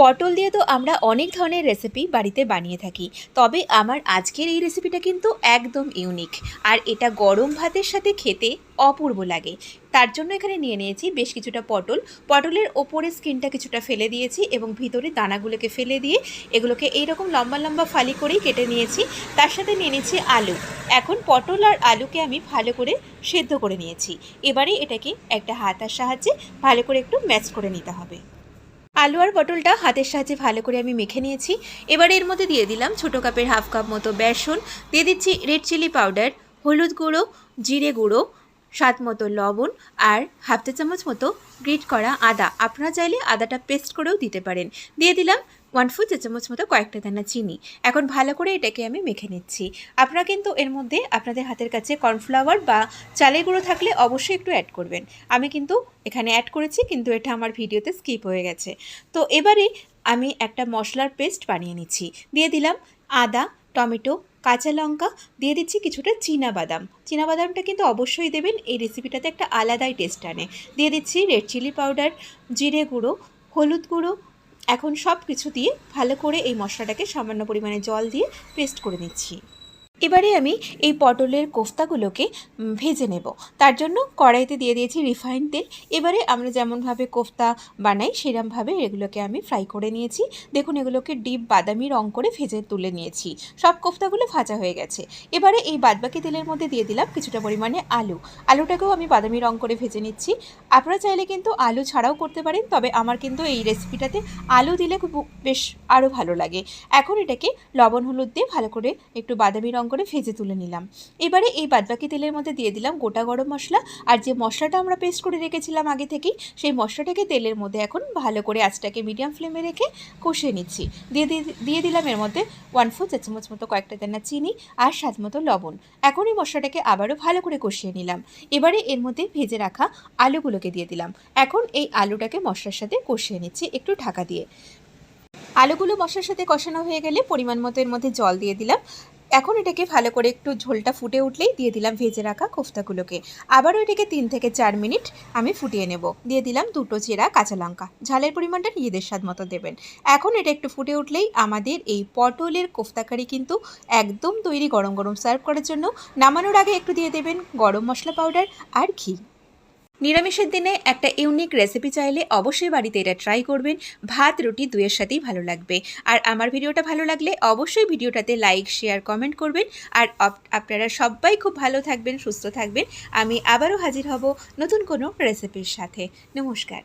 পটল দিয়ে তো আমরা অনেক ধরনের রেসিপি বাড়িতে বানিয়ে থাকি। তবে আমার আজকের এই রেসিপিটা কিন্তু একদম ইউনিক আর এটা গরম ভাতের সাথে খেতে অপূর্ব লাগে। তার জন্য এখানে নিয়ে নিয়েছি বেশ কিছুটা পটল। পটলের ওপরে স্কিনটা কিছুটা ফেলে দিয়েছি এবং ভিতরে দানাগুলোকে ফেলে দিয়ে এগুলোকে এইরকম লম্বা লম্বা ফালি করেই কেটে নিয়েছি। তার সাথে নিয়ে নিয়েছি আলু। এখন পটল আর আলুকে আমি ভালো করে সেদ্ধ করে নিয়েছি। এবারে এটাকে একটা হাতার সাহায্যে ভালো করে একটু ম্যাচ করে নিতে হবে। আলু আর পটলটা হাতের সাহায্যে ভালো করে আমি মেখে নিয়েছি। এবার এর মধ্যে দিয়ে দিলাম ছোটো কাপের হাফ কাপ মতো বেসন। দিয়ে দিচ্ছি রেড চিলি পাউডার, হলুদ গুঁড়ো, জিরে গুঁড়ো স্বাদ মতো লবণ আর হাফ চা চামচ মতো গ্রিট করা আদা। আপনারা চাইলে আদাটা পেস্ট করেও দিতে পারেন। দিয়ে দিলাম ওয়ান ফোর চা চামচ মতো কয়েকটা দানা চিনি। এখন ভালো করে এটাকে আমি মেখে নিচ্ছি। আপনারা কিন্তু এর মধ্যে আপনাদের হাতের কাছে কর্নফ্লাওয়ার বা চালের গুঁড়ো থাকলে অবশ্যই একটু অ্যাড করবেন। আমি কিন্তু এখানে অ্যাড করেছি, কিন্তু এটা আমার ভিডিওতে স্কিপ হয়ে গেছে। তো এবারে আমি একটা মশলার পেস্ট বানিয়ে নিচ্ছি। দিয়ে দিলাম আদা, টমেটো কাঁচা লঙ্কা দিয়ে দিচ্ছি কিছুটা বাদাম। বাদামটা কিন্তু অবশ্যই দেবেন, এই রেসিপিটাতে একটা আলাদাই টেস্ট আনে। দিয়ে দিচ্ছি রেড চিলি পাউডার জিরে গুঁড়ো, হলুদ গুঁড়ো, এখন সব কিছু দিয়ে ভালো করে এই মশলাটাকে সামান্য পরিমাণে জল দিয়ে পেস্ট করে নিচ্ছি। এবারে আমি এই পটলের কোফতাগুলোকে ভেজে নেব। তার জন্য কড়াইতে দিয়ে দিয়েছি রিফাইন তেল। এবারে আমরা যেমনভাবে কোফতা বানাই, সেরমভাবে এগুলোকে আমি ফ্রাই করে নিয়েছি। দেখুন, এগুলোকে ডিপ বাদামি রং করে ভেজে তুলে নিয়েছি। সব কোফতাগুলো ভাজা হয়ে গেছে। এবারে এই বাদবাকি তেলের মধ্যে দিয়ে দিলাম কিছুটা পরিমাণে আলু। আলুটাকেও আমি বাদামি রং করে ভেজে নিচ্ছি। আপনারা চাইলে কিন্তু আলু ছাড়াও করতে পারেন, তবে আমার কিন্তু এই রেসিপিটাতে আলু দিলে খুব বেশ আরও ভালো লাগে। এখন এটাকে লবণ হলুদ দিয়ে ভালো করে একটু বাদামি রং করে ভেজে তুলে নিলাম। এবারে এই বাদবাকি তেলের মধ্যে দিয়ে দিলাম গোটা গরম মশলা। আর যে মশলাটা আমরা পেস্ট করে রেখেছিলাম আগে থেকেই, সেই মশলাটাকে তেলের মধ্যে এখন ভালো করে আঁচটাকে মিডিয়াম ফ্লেমে রেখে কষিয়ে নিচ্ছি। দিয়ে দিয়ে- দিলাম এর মধ্যে ওয়ান ফোর চা চামচ মতো কয়েকটা দানা চিনি আর স্বাদ মতো লবণ। এখন এই মশলাটাকে আবারও ভালো করে কষিয়ে নিলাম। এবারে এর মধ্যে ভেজে রাখা আলুগুলোকে দিয়ে দিলাম। এখন এই আলুটাকে মশলার সাথে কষিয়ে নিচ্ছি একটু ঢাকা দিয়ে। আলুগুলো মশলার সাথে কষানো হয়ে গেলে পরিমাণ মতো এর মধ্যে জল দিয়ে দিলাম। এখন এটাকে ভালো করে একটু ঝোলটা ফুটে উঠলেই দিয়ে দিলাম ভেজে রাখা কোফতাগুলোকে। আবারও এটাকে তিন থেকে চার মিনিট আমি ফুটিয়ে নেব। দিয়ে দিলাম দুটো চেরা কাঁচা লঙ্কা। ঝালের পরিমাণটা নিজেদের স্বাদ মতো দেবেন। এখন এটা একটু ফুটে উঠলেই আমাদের এই পটলের কোফতাকারি কিন্তু একদম তৈরি গরম গরম সার্ভ করার জন্য। নামানোর আগে একটু দিয়ে দেবেন গরম মশলা পাউডার আর ঘি। নিরামিষের দিনে একটা ইউনিক রেসিপি চাইলে অবশ্যই বাড়িতে এটা ট্রাই করবেন। ভাত, রুটি দুয়ের সাথেই ভালো লাগবে। আর আমার ভিডিওটা ভালো লাগলে অবশ্যই ভিডিওটাতে লাইক শেয়ার কমেন্ট করবেন। আর আপনারা সবাই খুব ভালো থাকবেন, সুস্থ থাকবেন। আমি আবারও হাজির হব নতুন কোনো রেসিপির সাথে। নমস্কার।